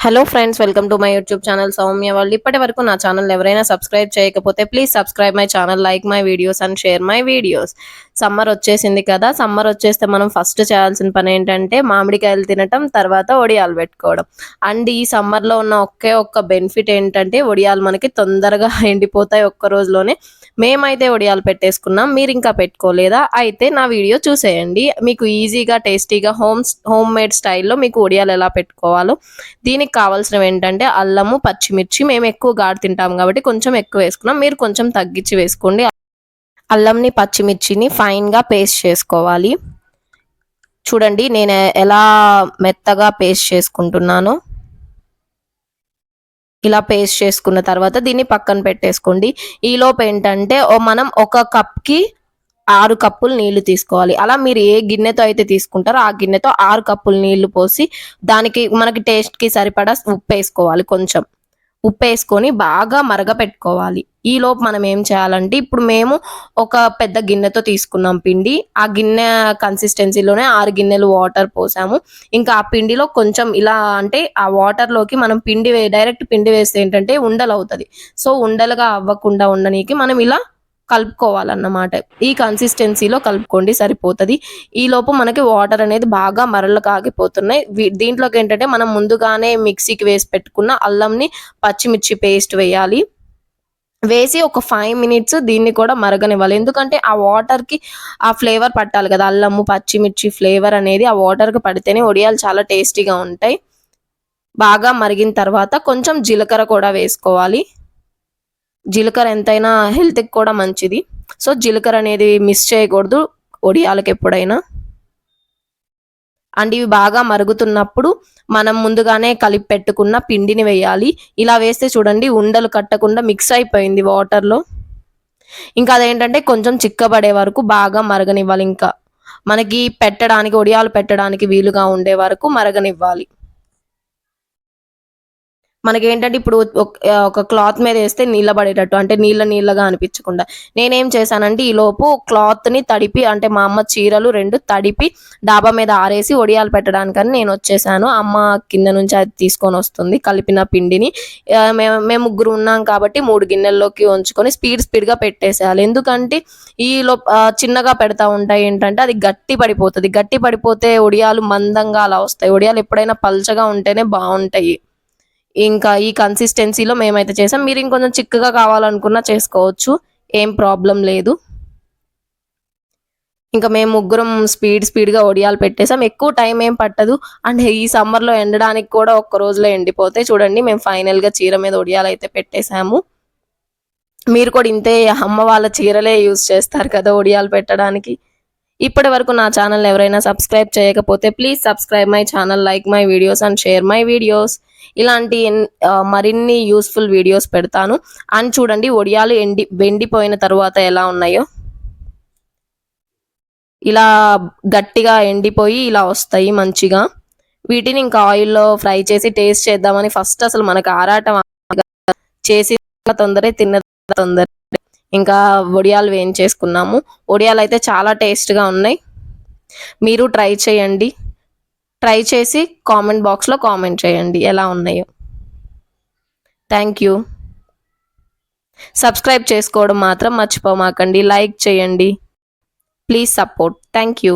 Hello friends welcome to my YouTube channel Soumya వాళ్ళు ఇప్పటి వరకు నా ఛానల్ ఎవరైనా సబ్స్క్రైబ్ చేయకపోతే please subscribe my channel like my videos and share my videos summer వచ్చేసింది కదా సమ్మర్ వచ్చేస్తే మనం ఫస్ట్ చేయాల్సిన పని ఏంటంటే మామిడికాయలు తినటం తర్వాత ఒడియాలు పెట్టుకోవడం. అండ్ ఈ సమ్మర్లో ఉన్న ఒకే ఒక్క బెనిఫిట్ ఏంటంటే ఒడియాలు మనకి తొందరగా ఎండిపోతాయి ఒక్క రోజులోనే. మేమైతే ఒడియాలు పెట్టేసుకున్నాం మీరు ఇంకా పెట్టుకోలేదా? అయితే నా వీడియో చూసేయండి. మీకు ఈజీగా టేస్టీగా హోమ్ హోమ్ మేడ్ స్టైల్లో మీకు ఒడియాలు ఎలా పెట్టుకోవాలో. దీనికి కావాల్సినవి ఏంటంటే అల్లము పచ్చిమిర్చి మేము ఎక్కువ గాడు తింటాం కాబట్టి కొంచెం ఎక్కువ వేసుకున్నాం. మీరు కొంచెం తగ్గించి వేసుకోండి. అల్లంని పచ్చిమిర్చిని ఫైన్గా పేస్ట్ చేసుకోవాలి. చూడండి నేను ఎలా మెత్తగా పేస్ట్ చేసుకుంటున్నాను. ఇలా పేస్ట్ చేసుకున్న తర్వాత దీన్ని పక్కన పెట్టేసుకోండి. ఈ లోపు ఏంటంటే మనం ఒక కప్కి ఆరు కప్పులు నీళ్ళు తీసుకోవాలి. అలా మీరు ఏ గిన్నెతో అయితే తీసుకుంటారో ఆ గిన్నెతో ఆరు కప్పులు నీళ్ళు పోసి దానికి మనకి టేస్ట్కి సరిపడా ఉప్పు వేసుకోవాలి కొంచెం. ఉప్పు వేసుకొని బాగా మరగ పెట్టుకోవాలి ఈ లోపు మనం ఏం చేయాలంటే ఇప్పుడు మేము ఒక పెద్ద గిన్నెతో తీసుకున్నాం పిండి. ఆ గిన్నె కన్సిస్టెన్సీలోనే ఆరు గిన్నెలు వాటర్ పోసాము. ఇంకా ఆ పిండిలో కొంచెం ఇలా అంటే ఆ వాటర్లోకి మనం పిండి వే డైరెక్ట్ పిండి వేస్తే ఏంటంటే ఉండలు అవుతుంది. సో ఉండలుగా అవ్వకుండా ఉండనీకి మనం ఇలా కలుపుకోవాలన్నమాట. ఈ కన్సిస్టెన్సీలో కలుపుకోండి సరిపోతుంది. ఈ లోపు మనకి వాటర్ అనేది బాగా మరలు కాగిపోతున్నాయి. దీంట్లోకి ఏంటంటే మనం ముందుగానే మిక్సీకి వేసి పెట్టుకున్న అల్లంని పచ్చిమిర్చి పేస్ట్ వేయాలి. వేసి ఒక ఫైవ్ మినిట్స్ దీన్ని కూడా మరగనివ్వాలి. ఎందుకంటే ఆ వాటర్కి ఆ ఫ్లేవర్ పట్టాలి కదా. అల్లము పచ్చిమిర్చి ఫ్లేవర్ అనేది ఆ వాటర్కి పడితేనే ఒడియాలు చాలా టేస్టీగా ఉంటాయి. బాగా మరిగిన తర్వాత కొంచెం జీలకర్ర కూడా వేసుకోవాలి. జీలకర్ర ఎంతైనా హెల్త్కి కూడా మంచిది. సో జీలకర్ర అనేది మిస్ చేయకూడదు ఒడియాలకు ఎప్పుడైనా. అండ్ ఇవి బాగా మరుగుతున్నప్పుడు మనం ముందుగానే కలిపి పెట్టుకున్న పిండిని వేయాలి. ఇలా వేస్తే చూడండి ఉండలు కట్టకుండా మిక్స్ అయిపోయింది వాటర్లో ఇంకా అదేంటంటే కొంచెం చిక్కబడే వరకు బాగా మరగనివ్వాలి. ఇంకా మనకి పెట్టడానికి ఒడియాలు పెట్టడానికి వీలుగా ఉండే వరకు మరగనివ్వాలి. మనకి ఏంటంటే ఇప్పుడు ఒక క్లాత్ మీద వేస్తే నీళ్ళ పడేటట్టు అంటే నీళ్ళ నీళ్ళగా అనిపించకుండా. నేనేం చేశానంటే ఈ లోపు క్లాత్ని తడిపి అంటే మా అమ్మ చీరలు రెండు తడిపి డాబా మీద ఆరేసి ఒడియాలు పెట్టడానికని నేను వచ్చేసాను. అమ్మ కింద నుంచి అది తీసుకొని వస్తుంది కలిపిన పిండిని. మేము మేము ముగ్గురు ఉన్నాం కాబట్టి మూడు గిన్నెల్లోకి ఉంచుకొని స్పీడ్ స్పీడ్గా పెట్టేసేయాలి. ఎందుకంటే ఈ లో చిన్నగా పెడతా ఉంటాయి ఏంటంటే అది గట్టి పడిపోతుంది. గట్టి పడిపోతే ఒడియాలు మందంగా అలా వస్తాయి. ఒడియాలు ఎప్పుడైనా పల్చగా ఉంటేనే బాగుంటాయి. ఇంకా ఈ కన్సిస్టెన్సీలో మేమైతే చేసాం. మీరు ఇంకొంచెం చిక్కగా కావాలనుకున్నా చేసుకోవచ్చు. ఏం ప్రాబ్లం లేదు. ఇంకా మేము ముగ్గురం స్పీడ్ స్పీడ్గా ఒడియాలు పెట్టేసాం. ఎక్కువ టైం ఏం పట్టదు. అండ్ ఈ సమ్మర్లో ఎండడానికి కూడా ఒక్క రోజులో ఎండిపోతే చూడండి మేము ఫైనల్గా చీర మీద ఒడియాలు అయితే పెట్టేశాము మీరు కూడా ఇంతే అమ్మ వాళ్ళ చీరలే యూజ్ చేస్తారు కదా ఒడియాలు పెట్టడానికి. ఇప్పటి వరకు నా ఛానల్ ఎవరైనా సబ్స్క్రైబ్ చేయకపోతే please subscribe my channel like my videos and share my videos. ఇలాంటి మరిన్ని యూస్ఫుల్ వీడియోస్ పెడతాను. అండ్ చూడండి ఒడియాలు ఎండి వెండిపోయిన తర్వాత ఎలా ఉన్నాయో. ఇలా గట్టిగా ఎండిపోయి ఇలా వస్తాయి మంచిగా. వీటిని ఇంకా ఆయిల్లో ఫ్రై చేసి టేస్ట్ చేద్దామని ఫస్ట్ అసలు మనకు ఆరాటం చేసి తొందర తిన్న తొందర ఇంకా వడియాలు వేయించేసుకున్నాము. వడియాలు అయితే చాలా టేస్ట్గా ఉన్నాయి. మీరు ట్రై చేయండి. ట్రై చేసి కామెంట్ బాక్స్లో కామెంట్ చేయండి ఎలా ఉన్నాయో. Thank you. సబ్స్క్రైబ్ చేసుకోవడం మాత్రం మర్చిపోమాకండి. లైక్ చేయండి. Please support. Thank you.